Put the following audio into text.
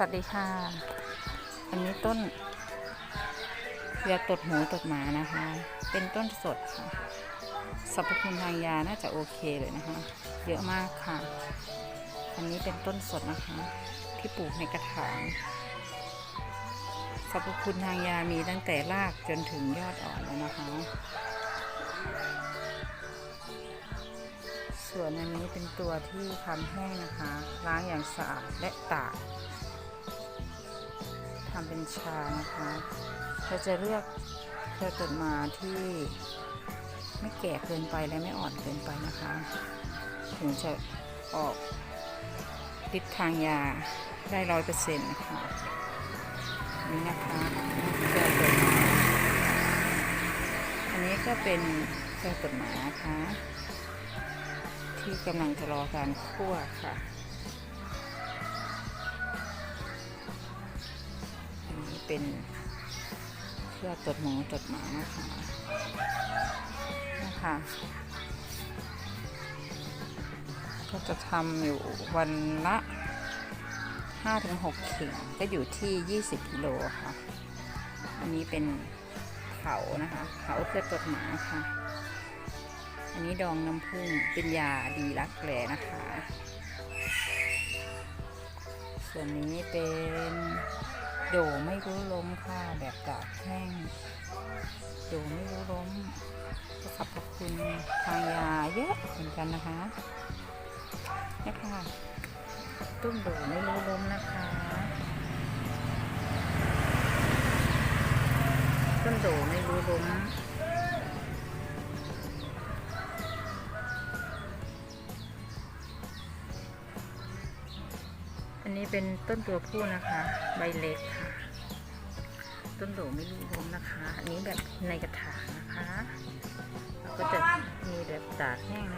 สวัสดีค่ะ อันนี้ต้นเยาตดหมูตดหมานะคะ เป็นต้นสดค่ะสรรพคุณทางยาน่าจะโอเคเลยนะคะ เยอะมากค่ะ อันนี้เป็นต้นสดนะคะ ที่ปลูกในกระถางสรรพคุณทางยามีตั้งแต่รากจนถึงยอดอ่อนแล้วนะคะ ส่วนอันนี้เป็นตัวที่ทำแห้งนะคะ ล้างอย่างสะอาดและตาก ทำเป็นชานะคะเราจะเลือกเครือต้นมาที่ไม่แก่เกินไปและไม่อ่อนเกินไปนะคะ ถึงจะออกฤทธิ์ทางยาได้ร้อยเปอร์เซ็นต์นะคะนี่นะคะเครือต้นไม้อันนี้ก็เป็นเครือต้นไม้นะคะ ที่กำลังจะรอการคั่วค่ะ เป็นเพื่อตดหมูตดหมานะคะนะคะก็จะทำอยู่วันละ5-6เข่งก็อยู่ที่ 20กิโลค่ะ อันนี้เป็นเขานะคะเขาเพื่อตดหมาค่ะ อันนี้ดองน้ำผึ้งเป็นยาดีรักแร้นะคะ ส่วนนี้เป็น โดไม่รู้ล้มค่ะแบบกากแห้งโดไม่รู้ล้มก็สรรพคุณทางยาเยอะเหมือนกันนะคะนี่ค่ะตุ้มโดไม่รู้ล้มนะคะตุ้มโดไม่รู้ล้ม อันนี้เป็นต้นตัวผู้นะคะ ใบเล็กค่ะ ต้นโดไม่รู้ลมนะคะ อันนี้แบบในกระถางนะคะแล้วก็จะมีแบบตากแห้งนะ